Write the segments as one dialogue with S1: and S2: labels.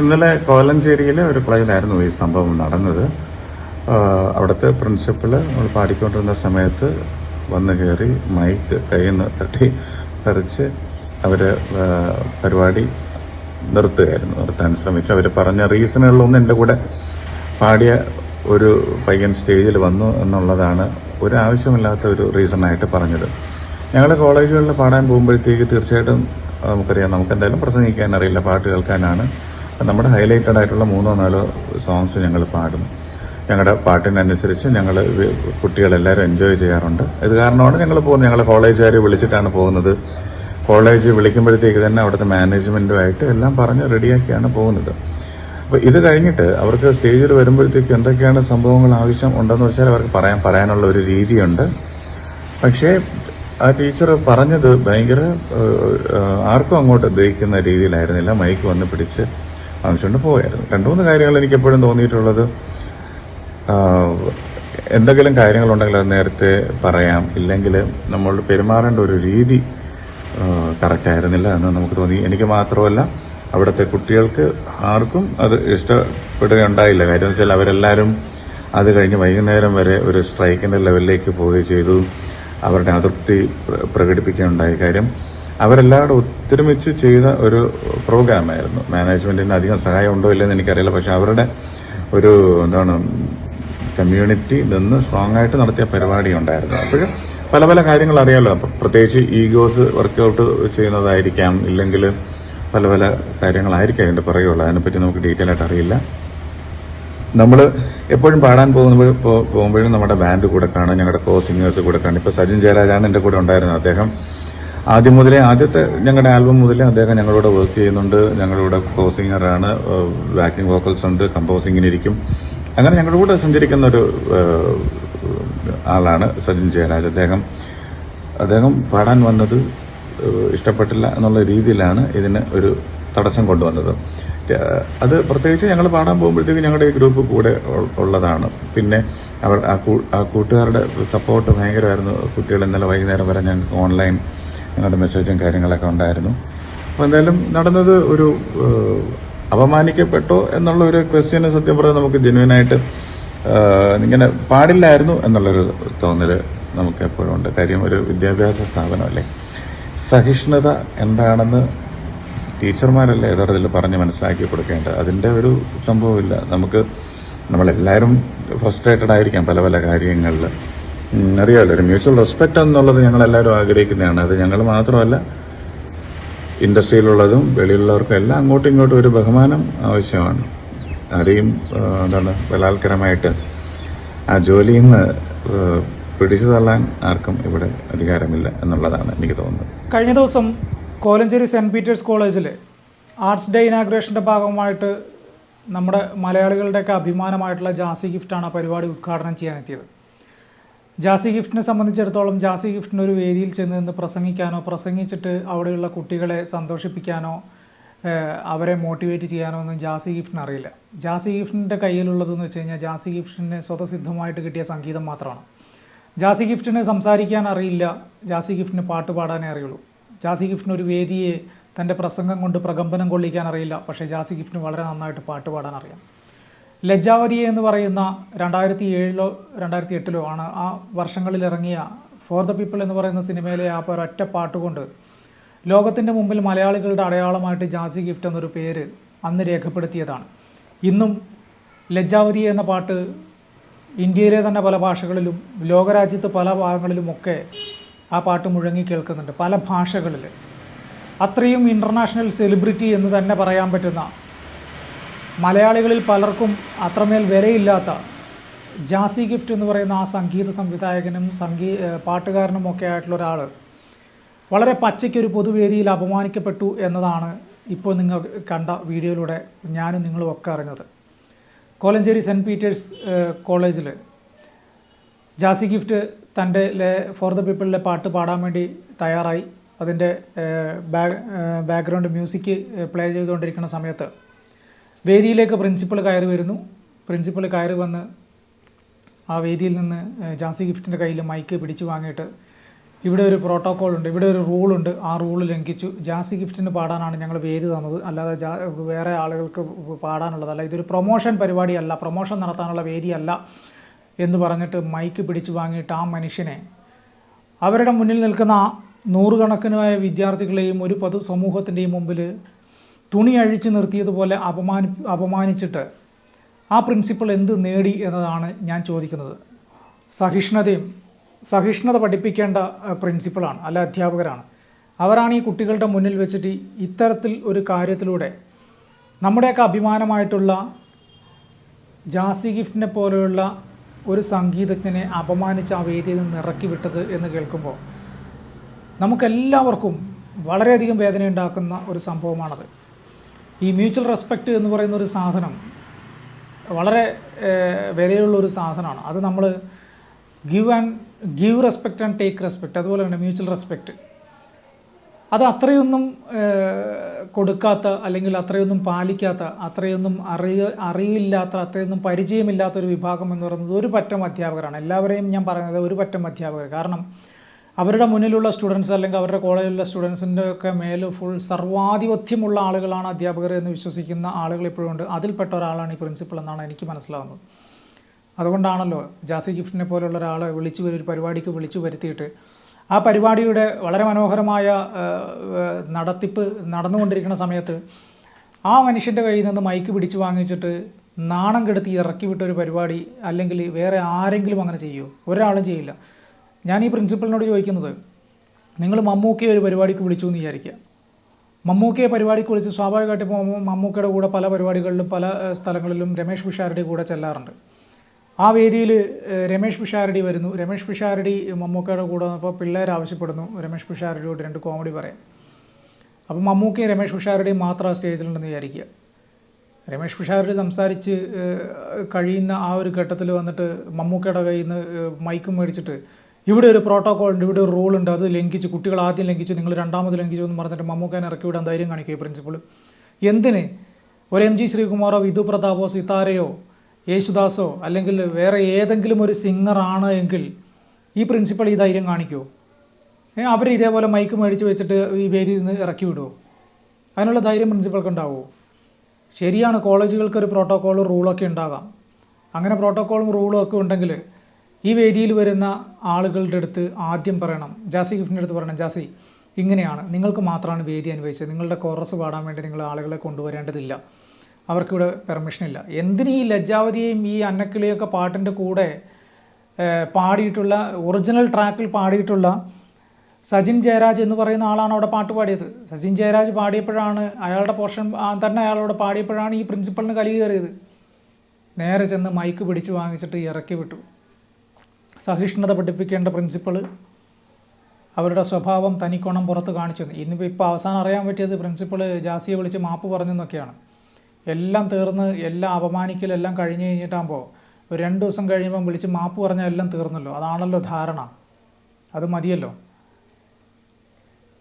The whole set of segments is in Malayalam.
S1: ഇന്നലെ കോലഞ്ചേരിയിലെ ഒരു കോളേജിലായിരുന്നു ഈ സംഭവം നടന്നത്. അവിടുത്തെ പ്രിൻസിപ്പൽ നമ്മൾ പാടിക്കൊണ്ടിരുന്ന സമയത്ത് വന്നു കയറി മൈക്ക് കയ്യിൽ നിന്ന് തട്ടി പറിച്ച് അവർ പരിപാടി നിർത്തുകയായിരുന്നു നിർത്താൻ ശ്രമിച്ചു. അവർ പറഞ്ഞ റീസണുകളിലൊന്നും എന്റെ കൂടെ പാടിയ ഒരു പയ്യൻ സ്റ്റേജിൽ വന്നു എന്നുള്ളതാണ് ഒരു ആവശ്യമില്ലാത്ത ഒരു റീസണായിട്ട് പറഞ്ഞത്. ഞങ്ങളുടെ കോളേജുകളിൽ പാടാൻ പോകുമ്പോഴത്തേക്ക് തീർച്ചയായിട്ടും നമുക്കറിയാം നമുക്ക് എന്തായാലും പ്രസംഗിക്കാൻ അറിയില്ല പാട്ട് കേൾക്കാനാണ്. നമ്മുടെ ഹൈലൈറ്റഡ് ആയിട്ടുള്ള മൂന്നോ നാലോ സോങ്സ് ഞങ്ങൾ പാടും. ഞങ്ങളുടെ പാട്ടിനനുസരിച്ച് ഞങ്ങൾ കുട്ടികളെല്ലാവരും എൻജോയ് ചെയ്യാറുണ്ട്. ഇത് കാരണമാണ് ഞങ്ങൾ പോകുന്നത്. ഞങ്ങൾ കോളേജുകാർ വിളിച്ചിട്ടാണ് പോകുന്നത്. കോളേജ് വിളിക്കുമ്പോഴത്തേക്ക് തന്നെ അവിടുത്തെ മാനേജ്മെന്റുമായിട്ട് എല്ലാം പറഞ്ഞ് റെഡിയാക്കിയാണ് പോകുന്നത്. അപ്പോൾ ഇത് കഴിഞ്ഞിട്ട് അവർക്ക് സ്റ്റേജിൽ വരുമ്പോഴത്തേക്ക് എന്തൊക്കെയാണ് സംഭവങ്ങൾ ആവശ്യം ഉണ്ടെന്ന് വെച്ചാൽ അവർക്ക് പറയാൻ പറയാനുള്ള ഒരു രീതിയുണ്ട്. പക്ഷേ ആ ടീച്ചർ പറഞ്ഞത് ഭയങ്കര ആർക്കും അങ്ങോട്ട് ദഹിക്കുന്ന രീതിയിലായിരുന്നില്ല. മൈക്ക് വന്ന് പിടിച്ച് വാങ്ങിച്ചുകൊണ്ട് പോയായിരുന്നു. രണ്ടു മൂന്ന് കാര്യങ്ങൾ എനിക്ക് എപ്പോഴും തോന്നിയിട്ടുള്ളത് എന്തെങ്കിലും കാര്യങ്ങളുണ്ടെങ്കിൽ അത് നേരത്തെ പറയാം. ഇല്ലെങ്കിൽ നമ്മൾ പെരുമാറേണ്ട ഒരു രീതി കറക്റ്റ് ആയിരുന്നില്ല എന്ന് നമുക്ക് തോന്നി. എനിക്ക് മാത്രമല്ല അവിടുത്തെ കുട്ടികൾക്ക് ആർക്കും അത് ഇഷ്ടപ്പെടുകയുണ്ടായില്ല. കാര്യം വെച്ചാൽ അവരെല്ലാവരും അത് കഴിഞ്ഞ് വൈകുന്നേരം വരെ ഒരു സ്ട്രൈക്കിന്റെ ലെവലിലേക്ക് പോവുകയും ചെയ്തു. അവരുടെ അതൃപ്തി പ്ര- പ്രകടിപ്പിക്കുകയുണ്ടായി. കാര്യം അവരെല്ലാവരും ഒത്തൊരുമിച്ച് ചെയ്ത ഒരു പ്രോഗ്രാമായിരുന്നു മാനേജ്മെന്റിന് അധികം സഹായം ഉണ്ടോ ഇല്ലെന്ന് എനിക്കറിയില്ല. പക്ഷെ അവരുടെ ഒരു എന്താണ് കമ്മ്യൂണിറ്റി നിന്ന് സ്ട്രോങ് ആയിട്ട് നടത്തിയ പരിപാടി ഉണ്ടായിരുന്നു. അപ്പോഴും പല പല കാര്യങ്ങൾ അറിയാമല്ലോ അപ്പം പ്രത്യേകിച്ച് ഈഗോസ് വർക്കൗട്ട് ചെയ്യുന്നതായിരിക്കാം. ഇല്ലെങ്കിൽ പല പല കാര്യങ്ങളായിരിക്കും അതിന്റെ പുറകെയുള്ളത്. അതിനെപ്പറ്റി നമുക്ക് ഡീറ്റെയിൽ ആയിട്ട് അറിയില്ല. നമ്മൾ എപ്പോഴും പാടാൻ പോകുമ്പോൾ പോകുമ്പോഴും നമ്മുടെ ബാൻഡ് കൂടെ കാണും. ഞങ്ങളുടെ കോ സിംഗേഴ്സ് കൂടെ കാണും. ഇപ്പോൾ സജിൻ ജയരാജാണ് എന്റെ കൂടെ ഉണ്ടായിരുന്നത്. അദ്ദേഹം ആദ്യം മുതലേ ആദ്യത്തെ ഞങ്ങളുടെ ആൽബം മുതലേ അദ്ദേഹം ഞങ്ങളോട് വർക്ക് ചെയ്യുന്നുണ്ട്. ഞങ്ങളുടെ കോസിംഗറാണ് വാക്കിംഗ് വോക്കൽസ് ഉണ്ട്. കമ്പോസിങ്ങിനിരിക്കും അങ്ങനെ ഞങ്ങളുടെ കൂടെ സഞ്ചരിക്കുന്ന ഒരു ആളാണ് സജിൻ ജയരാജ്. അദ്ദേഹം അദ്ദേഹം പാടാൻ വന്നത് ഇഷ്ടപ്പെട്ടില്ല എന്നുള്ള രീതിയിലാണ് ഇതിന് ഒരു തടസ്സം കൊണ്ടുവന്നത്. അത് പ്രത്യേകിച്ച് ഞങ്ങൾ പാടാൻ പോകുമ്പോഴത്തേക്ക് ഞങ്ങളുടെ ഈ ഗ്രൂപ്പ് കൂടെ ഉള്ളതാണ്. പിന്നെ അവർ ആ കൂട്ടുകാരുടെ സപ്പോർട്ട് ഭയങ്കരമായിരുന്നു. കുട്ടികൾ ഇന്നലെ വൈകുന്നേരം വരെ ഞങ്ങൾക്ക് ഓൺലൈൻ ഞങ്ങളുടെ മെസ്സേജും കാര്യങ്ങളൊക്കെ ഉണ്ടായിരുന്നു. അപ്പോൾ എന്തായാലും നടന്നത് ഒരു അപമാനിക്കപ്പെട്ടോ എന്നുള്ള ഒരു ക്വസ്റ്റ്യന് സത്യം പറഞ്ഞാൽ നമുക്ക് ജെന്യൂനായിട്ട് ഇങ്ങനെ പാടില്ലായിരുന്നു എന്നുള്ളൊരു തോന്നൽ നമുക്ക് എപ്പോഴും ഉണ്ട്. കാര്യം ഒരു വിദ്യാഭ്യാസ സ്ഥാപനമല്ലേ? സഹിഷ്ണുത എന്താണെന്ന് ടീച്ചർമാരല്ലേ യഥാർത്ഥത്തിൽ പറഞ്ഞ് മനസ്സിലാക്കി കൊടുക്കേണ്ടത്. അതിന്റെ ഒരു സംഭവമില്ല. നമുക്ക് നമ്മളെല്ലാവരും ഫ്രസ്ട്രേറ്റഡ് ആയിരിക്കാം പല പല കാര്യങ്ങളിൽ. അറിയാമല്ലോ ഒരു മ്യൂച്വൽ റെസ്പെക്റ്റ് എന്നുള്ളത് ഞങ്ങളെല്ലാവരും ആഗ്രഹിക്കുന്നതാണ്. അത് ഞങ്ങൾ മാത്രമല്ല ഇൻഡസ്ട്രിയിലുള്ളതും വെളിയിലുള്ളവർക്കും എല്ലാം അങ്ങോട്ടും ഇങ്ങോട്ടും ഒരു ബഹുമാനം ആവശ്യമാണ്. ആരെയും എന്താണ് ബലാത്കരമായിട്ട് ആ ജോലിയിൽ നിന്ന് പിടിച്ചു തള്ളാൻ ആർക്കും ഇവിടെ അധികാരമില്ല എന്നുള്ളതാണ് എനിക്ക് തോന്നുന്നത്.
S2: കഴിഞ്ഞ ദിവസം കോലഞ്ചേരി സെന്റ് പീറ്റേഴ്സ് കോളേജിൽ ആർട്സ് ഡേ ഇനാഗ്രേഷന്റെ ഭാഗമായിട്ട് നമ്മുടെ മലയാളികളുടെയൊക്കെ അഭിമാനമായിട്ടുള്ള ജാസി ഗിഫ്റ്റാണ് ആ പരിപാടി ഉദ്ഘാടനം ചെയ്യാനെത്തിയത്. ജാസി ഗിഫ്റ്റിനെ സംബന്ധിച്ചിടത്തോളം ജാസി ഗിഫ്റ്റിന് ഒരു വേദിയിൽ ചെന്ന് നിന്ന് പ്രസംഗിക്കാനോ പ്രസംഗിച്ചിട്ട് അവിടെയുള്ള കുട്ടികളെ സന്തോഷിപ്പിക്കാനോ അവരെ മോട്ടിവേറ്റ് ചെയ്യാനോ ഒന്നും ജാസി ഗിഫ്റ്റിന് അറിയില്ല. ജാസി ഗിഫ്റ്റിന്റെ കയ്യിലുള്ളതെന്ന് വെച്ച് കഴിഞ്ഞാൽ ജാസി ഗിഫ്റ്റിന് സ്വതസിദ്ധമായിട്ട് കിട്ടിയ സംഗീതം മാത്രമാണ്. ജാസി ഗിഫ്റ്റിന് സംസാരിക്കാൻ അറിയില്ല ജാസി ഗിഫ്റ്റിന് പാട്ട് പാടാനേ അറിയുള്ളൂ. ജാസി ഗിഫ്റ്റിന് ഒരു വേദിയെ തന്റെ പ്രസംഗം കൊണ്ട് പ്രകമ്പനം കൊള്ളിക്കാൻ അറിയില്ല പക്ഷേ ജാസി ഗിഫ്റ്റിന് വളരെ നന്നായിട്ട് പാട്ട് പാടാൻ അറിയാം. ലജ്ജാവതി എന്ന് പറയുന്ന രണ്ടായിരത്തി ഏഴിലോ രണ്ടായിരത്തി എട്ടിലോ ആണ് ആ വർഷങ്ങളിൽ ഇറങ്ങിയ ഫോർ ദ പീപ്പിൾ എന്ന് പറയുന്ന സിനിമയിലെ ആ ഒരൊറ്റ പാട്ടുകൊണ്ട് ലോകത്തിന്റെ മുമ്പിൽ മലയാളികളുടെ അടയാളമായിട്ട് ജാസി ഗിഫ്റ്റ് എന്നൊരു പേര് അന്ന് രേഖപ്പെടുത്തിയതാണ്. ഇന്നും ലജ്ജാവതി എന്ന പാട്ട് ഇന്ത്യയിലെ തന്നെ പല ഭാഷകളിലും ലോകരാജ്യത്ത് പല ഭാഗങ്ങളിലുമൊക്കെ ആ പാട്ട് മുഴങ്ങി കേൾക്കുന്നുണ്ട്. പല ഭാഷകളിൽ അത്രയും ഇന്റർനാഷണൽ സെലിബ്രിറ്റി എന്ന് തന്നെ പറയാൻ പറ്റുന്ന മലയാളികളിൽ പലർക്കും അത്രമേൽ വിലയില്ലാത്ത ജാസി ഗിഫ്റ്റ് എന്ന് പറയുന്ന ആ സംഗീത സംവിധായകനും സംഗീ പാട്ടുകാരനും ഒക്കെ ആയിട്ടുള്ള ഒരാൾ വളരെ പച്ചയ്ക്കൊരു പൊതുവേദിയിൽ അപമാനിക്കപ്പെട്ടു എന്നതാണ് ഇപ്പോൾ നിങ്ങൾ കണ്ട വീഡിയോയിലൂടെ ഞാനും നിങ്ങളും ഒക്കെ അറിഞ്ഞത്. കോലഞ്ചേരി സെന്റ് പീറ്റേഴ്സ് കോളേജിൽ ജാസി ഗിഫ്റ്റ് തന്റെ ഫോർ ദ പീപ്പിളിലെ പാട്ട് പാടാൻ വേണ്ടി തയ്യാറായി. അതിന്റെ ബാക്ക്ഗ്രൗണ്ട് മ്യൂസിക് പ്ലേ ചെയ്തുകൊണ്ടിരിക്കുന്ന സമയത്ത് വേദിയിലേക്ക് പ്രിൻസിപ്പൾ കയറി വരുന്നു. പ്രിൻസിപ്പൾ കയറി വന്ന് ആ വേദിയിൽ നിന്ന് ജാസി ഗിഫ്റ്റിന്റെ കയ്യിൽ മൈക്ക് പിടിച്ചു വാങ്ങിയിട്ട് ഇവിടെ ഒരു പ്രോട്ടോക്കോൾ ഉണ്ട് ഇവിടെ ഒരു റൂളുണ്ട് ആ റൂൾ ലംഘിച്ചു. ജാസി ഗിഫ്റ്റിന് പാടാനാണ് ഞങ്ങൾ വേദി തന്നത്. അല്ലാതെ വേറെ ആളുകൾക്ക് പാടാനുള്ളതല്ല. ഇതൊരു പ്രൊമോഷൻ പരിപാടിയല്ല. പ്രൊമോഷൻ നടത്താനുള്ള വേദിയല്ല എന്ന് പറഞ്ഞിട്ട് മൈക്ക് പിടിച്ചു വാങ്ങിയിട്ട് ആ മനുഷ്യനെ അവരുടെ മുന്നിൽ നിൽക്കുന്ന നൂറുകണക്കിനായ വിദ്യാർത്ഥികളെയും ഒരു പൊതു സമൂഹത്തിന്റെയും മുമ്പിൽ തുണി അഴിച്ചു നിർത്തിയതുപോലെ അപമാനി അപമാനിച്ചിട്ട് ആ പ്രിൻസിപ്പൾ എന്ത് നേടി എന്നതാണ് ഞാൻ ചോദിക്കുന്നത്. സഹിഷ്ണുതയും സഹിഷ്ണുത പഠിപ്പിക്കേണ്ട പ്രിൻസിപ്പിളാണ് അല്ല അധ്യാപകരാണ്. അവരാണ് ഈ കുട്ടികളുടെ മുന്നിൽ വെച്ചിട്ട് ഇത്തരത്തിൽ ഒരു കാര്യത്തിലൂടെ നമ്മുടെയൊക്കെ അഭിമാനമായിട്ടുള്ള ജാസി ഗിഫ്റ്റിനെ പോലെയുള്ള ഒരു സംഗീതജ്ഞനെ അപമാനിച്ച് ആ വേദിയിൽ നിന്ന് ഇറക്കി വിട്ടത് എന്ന് കേൾക്കുമ്പോൾ നമുക്കെല്ലാവർക്കും വളരെയധികം വേദനയുണ്ടാക്കുന്ന ഒരു സംഭവമാണത്. ഈ മ്യൂച്വൽ റെസ്പെക്റ്റ് എന്ന് പറയുന്ന ഒരു സാധനം വളരെ വിലയുള്ള ഒരു സാധനമാണ്. അത് നമ്മൾ give and give respect and take respect അതുപോലെ തന്നെ മ്യൂച്വൽ റെസ്പെക്റ്റ് അത് അത്രയൊന്നും കൊടുക്കാത്ത അല്ലെങ്കിൽ അത്രയൊന്നും പാലിക്കാത്ത അത്രയൊന്നും അറിയ അറിയില്ലാത്ത അത്രയൊന്നും പരിചയമില്ലാത്ത ഒരു വിഭാഗം എന്ന് പറയുന്നത് ഒരു പറ്റം അധ്യാപകരാണ്. എല്ലാവരെയും ഞാൻ പറയുന്നത് ഒരു പറ്റം അധ്യാപകർ. കാരണം അവരുടെ മുന്നിലുള്ള സ്റ്റുഡൻസ് അല്ലെങ്കിൽ അവരുടെ കോളേജിലുള്ള സ്റ്റുഡൻസിന്റെ ഒക്കെ മേൽ ഫുൾ സർവാധിപത്യമുള്ള ആളുകളാണ് അധ്യാപകർ എന്ന് വിശ്വസിക്കുന്ന ആളുകൾ ഇപ്പോഴും ഉണ്ട്. അതിൽപ്പെട്ട ഒരാളാണ് ഈ പ്രിൻസിപ്പൾ എന്നാണ് എനിക്ക് മനസ്സിലാവുന്നത്. അതുകൊണ്ടാണല്ലോ ജാസി ഗിഫ്റ്റിനെ പോലുള്ള ഒരാളെ വിളിച്ചു ഒരു പരിപാടിക്ക് വിളിച്ചു വരുത്തിയിട്ട് ആ പരിപാടിയുടെ വളരെ മനോഹരമായ നടത്തിപ്പ് നടന്നുകൊണ്ടിരിക്കുന്ന സമയത്ത് ആ മനുഷ്യന്റെ കയ്യിൽ നിന്ന് മൈക്ക് പിടിച്ചു വാങ്ങിച്ചിട്ട് നാണം കെടുത്തി ഇറക്കി വിട്ട ഒരു പരിപാടി അല്ലെങ്കിൽ വേറെ ആരെങ്കിലും അങ്ങനെ ചെയ്യുമോ ഒരാളും ചെയ്യില്ല. ഞാൻ ഈ പ്രിൻസിപ്പളിനോട് ചോദിക്കുന്നത് നിങ്ങൾ മമ്മൂക്കയെ ഒരു പരിപാടിക്ക് വിളിച്ചു എന്ന് വിചാരിക്കുക. മമ്മൂക്കയെ പരിപാടിക്ക് വിളിച്ച് സ്വാഭാവികമായിട്ട് ഇപ്പോൾ മമ്മൂ- മമ്മൂക്കയുടെ കൂടെ പല പരിപാടികളിലും പല സ്ഥലങ്ങളിലും രമേഷ് പിഷാരടി കൂടെ ചെല്ലാറുണ്ട്. ആ വേദിയിൽ രമേഷ് പിഷാരടി വരുന്നു. രമേഷ് പിഷാരടി മമ്മൂക്കയുടെ കൂടെ വന്നപ്പോൾ പിള്ളേർ ആവശ്യപ്പെടുന്നു. രമേഷ് പിഷാരടിയോട് രണ്ട് കോമഡി പറയാം. അപ്പോൾ മമ്മൂക്കയും രമേഷ് പിഷാരടിയും മാത്രം ആ സ്റ്റേജിലുണ്ടെന്ന് വിചാരിക്കുക. രമേഷ് പിഷാരടി സംസാരിച്ച് കഴിയുന്ന ആ ഒരു ഘട്ടത്തിൽ വന്നിട്ട് മമ്മൂക്കയുടെ കയ്യിൽ നിന്ന് മൈക്കും മേടിച്ചിട്ട് ഇവിടെ ഒരു പ്രോട്ടോകോൾ ഉണ്ട് ഇവിടെ ഒരു റൂൾ ഉണ്ട്. അത് ലംഘിച്ച് കുട്ടികൾ ആദ്യം ലംഘിച്ചു നിങ്ങൾ രണ്ടാമത് ലംഘിച്ചു എന്ന് പറഞ്ഞിട്ട് മമ്മൂക്കാൻ ഇറക്കി വിടാൻ ധൈര്യം കാണിക്കുക പ്രിൻസിപ്പൾ എന്തിന്? ഒരു എം ജി ശ്രീകുമാറോ വിധു പ്രതാപോ സിതാരയോ യേശുദാസോ അല്ലെങ്കിൽ വേറെ ഏതെങ്കിലും ഒരു സിംഗറാണ് എങ്കിൽ ഈ പ്രിൻസിപ്പൾ ഈ ധൈര്യം കാണിക്കുമോ അവർ ഇതേപോലെ മൈക്ക് മേടിച്ച് വെച്ചിട്ട് ഈ വേദിയിൽ നിന്ന് ഇറക്കി വിടുമോ അതിനുള്ള ധൈര്യം പ്രിൻസിപ്പൾക്ക് ഉണ്ടാവുമോ ശരിയാണ് കോളേജുകൾക്ക് ഒരു പ്രോട്ടോക്കോളും റൂളൊക്കെ ഉണ്ടാകാം. അങ്ങനെ പ്രോട്ടോക്കോളും റൂളും ഒക്കെ ഉണ്ടെങ്കിൽ ഈ വേദിയിൽ വരുന്ന ആളുകളുടെ അടുത്ത് ആദ്യം പറയണം. ജാസി ഗിഫ്റ്റിന്റെ അടുത്ത് പറയണം. ജാസി ഇങ്ങനെയാണ്. നിങ്ങൾക്ക് മാത്രമാണ് വേദി അനുഭവിച്ചത്. നിങ്ങളുടെ കോറസ് പാടാൻ വേണ്ടി നിങ്ങൾ ആളുകളെ കൊണ്ടുവരേണ്ടതില്ല. അവർക്കിവിടെ പെർമിഷൻ ഇല്ല. എന്തിനും ഈ ലജ്ജാവതിയെയും ഈ അന്നക്കിളിയൊക്കെ പാട്ടിന്റെ കൂടെ പാടിയിട്ടുള്ള ഒറിജിനൽ ട്രാക്കിൽ പാടിയിട്ടുള്ള സജിൻ ജയരാജ് എന്ന് പറയുന്ന ആളാണ് അവിടെ പാട്ട് പാടിയത്. സജിൻ ജയരാജ് പാടിയപ്പോഴാണ് അയാളുടെ പോർഷൻ തന്നെ അയാളോട് പാടിയപ്പോഴാണ് ഈ പ്രിൻസിപ്പളിന് കലി കയറിയത്. നേരെ ചെന്ന് മൈക്ക് പിടിച്ച് വാങ്ങിച്ചിട്ട് ഇറക്കി വിട്ടു. സഹിഷ്ണുത പഠിപ്പിക്കേണ്ട പ്രിൻസിപ്പൾ അവരുടെ സ്വഭാവം തനിക്കോണം പുറത്ത് കാണിച്ചു ഇന്നിപ്പോൾ ഇപ്പോൾ അവസാനം അറിയാൻ പറ്റിയത് പ്രിൻസിപ്പൾ ജാസിയെ വിളിച്ച് മാപ്പ് പറഞ്ഞെന്നൊക്കെയാണ് എല്ലാം തീർന്ന് എല്ലാം അപമാനിക്കലെല്ലാം കഴിഞ്ഞ് കഴിഞ്ഞിട്ടാകുമ്പോൾ ഒരു രണ്ട് ദിവസം കഴിയുമ്പം വിളിച്ച് മാപ്പ് പറഞ്ഞാൽ എല്ലാം തീർന്നല്ലോ. അതാണല്ലോ ധാരണ. അത് മതിയല്ലോ.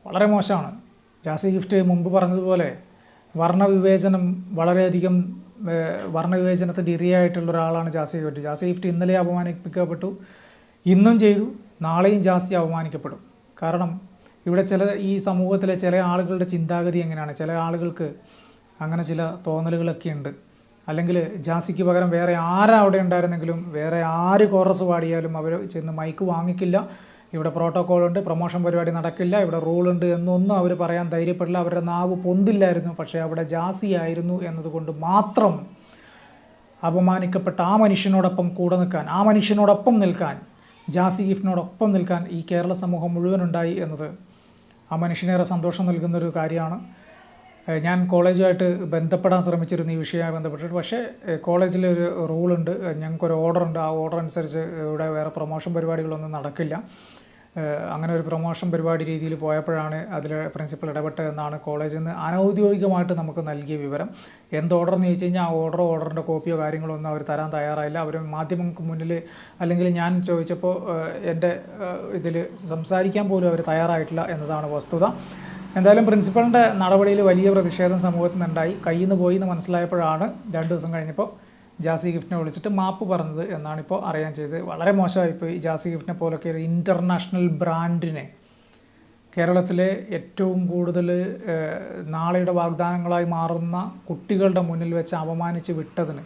S2: വളരെ മോശമാണ്. ജാസി ഗിഫ്റ്റ് മുമ്പ് പറഞ്ഞതുപോലെ വർണവിവേചനം വളരെയധികം വർണവിവേചനത്തിന്റെ ഇരയായിട്ടുള്ള ഒരാളാണ് ജാസി ഗിഫ്റ്റ്. ജാസി ഗിഫ്റ്റ് ഇന്നലെ അപമാനിപ്പിക്കപ്പെട്ടു. ഇന്നും ചെയ്തു നാളെയും ജാസ്തി അപമാനിക്കപ്പെടും. കാരണം ഇവിടെ ചില ഈ സമൂഹത്തിലെ ചില ആളുകളുടെ ചിന്താഗതി എങ്ങനെയാണ്? ചില ആളുകൾക്ക് അങ്ങനെ ചില തോന്നലുകളൊക്കെ ഉണ്ട്. അല്ലെങ്കിൽ ജാസിക്ക് പകരം വേറെ ആരാ അവിടെ ഉണ്ടായിരുന്നെങ്കിലും വേറെ ആര് കോറസ് പാടിയാലും അവർ ചെന്ന് മൈക്ക് വാങ്ങിക്കില്ല. ഇവിടെ പ്രോട്ടോക്കോൾ ഉണ്ട് പ്രൊമോഷൻ പരിപാടി നടക്കില്ല ഇവിടെ റൂളുണ്ട് എന്നൊന്നും അവർ പറയാൻ ധൈര്യപ്പെടില്ല. അവരുടെ നാവ് പൊന്തില്ലായിരുന്നു പക്ഷേ അവിടെ ജാസി ആയിരുന്നു എന്നതുകൊണ്ട് മാത്രം അപമാനിക്കപ്പെട്ട ആ മനുഷ്യനോടൊപ്പം കൂടെ നിൽക്കാൻ ആ മനുഷ്യനോടൊപ്പം നിൽക്കാൻ ജാസി ഇഫിനോടൊപ്പം നിൽക്കാൻ ഈ കേരള സമൂഹം മുഴുവനുണ്ടായി എന്നത് ആ മനുഷ്യനേറെ സന്തോഷം നൽകുന്നൊരു കാര്യമാണ്. ഞാൻ കോളേജുമായിട്ട് ബന്ധപ്പെടാൻ ശ്രമിച്ചിരുന്നു ഈ വിഷയവുമായി ബന്ധപ്പെട്ടിട്ട്. പക്ഷേ കോളേജിൽ ഒരു റൂളുണ്ട്. ഞങ്ങൾക്കൊരു ഓർഡർ ഉണ്ട് ആ ഓർഡർ അനുസരിച്ച് ഇവിടെ വേറെ പ്രൊമോഷൻ പരിപാടികളൊന്നും നടക്കില്ല. അങ്ങനെ ഒരു പ്രൊമോഷൻ പരിപാടി രീതിയിൽ പോയപ്പോഴാണ് അതിൽ പ്രിൻസിപ്പൽ ഇടപെട്ടതെന്നാണ് കോളേജിൽ നിന്ന് അനൗദ്യോഗികമായിട്ട് നമുക്ക് നൽകിയ വിവരം. എന്ത് ഓർഡർ എന്ന് ചോദിച്ചു കഴിഞ്ഞാൽ ആ ഓർഡറോ ഓർഡറിന്റെ കോപ്പിയോ കാര്യങ്ങളോ ഒന്നും അവർ തരാൻ തയ്യാറായില്ല. അവർ മാധ്യമങ്ങൾക്ക് മുന്നിൽ അല്ലെങ്കിൽ ഞാൻ ചോദിച്ചപ്പോൾ എന്റെ ഇതിൽ സംസാരിക്കാൻ പോലും അവർ തയ്യാറായിട്ടില്ല എന്നതാണ് വസ്തുത. എന്തായാലും പ്രിൻസിപ്പളിന്റെ നടപടിയിൽ വലിയ പ്രതിഷേധം സമൂഹത്തിൽ നിന്നുണ്ടായി. കയ്യിൽ നിന്ന് പോയി എന്ന് മനസ്സിലായപ്പോഴാണ് രണ്ട് ദിവസം കഴിഞ്ഞപ്പോൾ ജാസി ഗിഫ്റ്റിനെ വിളിച്ചിട്ട് മാപ്പ് പറഞ്ഞത് എന്നാണ് ഇപ്പോൾ അറിയാൻ ചെയ്തത്. വളരെ മോശമായിപ്പോയി ജാസി ഗിഫ്റ്റിനെ പോലൊക്കെ ഒരു ഇന്റർനാഷണൽ ബ്രാൻഡിനെ കേരളത്തിലെ ഏറ്റവും കൂടുതൽ നാളെയുടെ വാഗ്ദാനങ്ങളായി മാറുന്ന കുട്ടികളുടെ മുന്നിൽ വെച്ച് അപമാനിച്ച് വിട്ടതിന്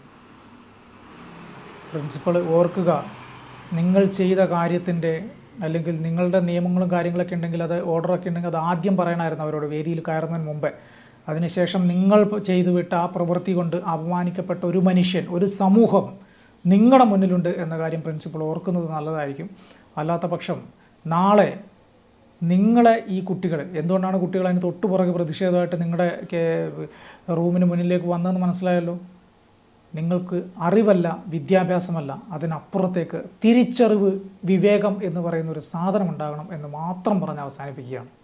S2: പ്രിൻസിപ്പൾ ഓർക്കുക നിങ്ങൾ ചെയ്ത കാര്യത്തിന്റെ അല്ലെങ്കിൽ നിങ്ങളുടെ നിയമങ്ങളും കാര്യങ്ങളൊക്കെ ഉണ്ടെങ്കിൽ അത് ഓർഡറൊക്കെ ഉണ്ടെങ്കിൽ അത് ആദ്യം പറയണമായിരുന്നു അവരോട് വേദിയിൽ കയറുന്നതിന് മുമ്പേ. അതിനുശേഷം നിങ്ങൾ ചെയ്തു വിട്ട ആ പ്രവൃത്തി കൊണ്ട് അപമാനിക്കപ്പെട്ട ഒരു മനുഷ്യൻ ഒരു സമൂഹം നിങ്ങളുടെ മുന്നിലുണ്ട് എന്ന കാര്യം പ്രിൻസിപ്പൾ ഓർക്കുന്നത് നല്ലതായിരിക്കും. അല്ലാത്ത പക്ഷം നാളെ നിങ്ങളെ ഈ കുട്ടികൾ എന്തുകൊണ്ടാണ് കുട്ടികൾ അതിന് തൊട്ടുപുറകെ പ്രതിഷേധമായിട്ട് നിങ്ങളുടെ റൂമിന് മുന്നിലേക്ക് വന്നതെന്ന് മനസ്സിലായല്ലോ? നിങ്ങൾക്ക് അറിവല്ല വിദ്യാഭ്യാസമല്ല അതിനപ്പുറത്തേക്ക് തിരിച്ചറിവ് വിവേകം എന്ന് പറയുന്ന ഒരു സാധനം ഉണ്ടാകണം എന്ന് മാത്രം പറഞ്ഞ് അവസാനിപ്പിക്കുകയാണ്.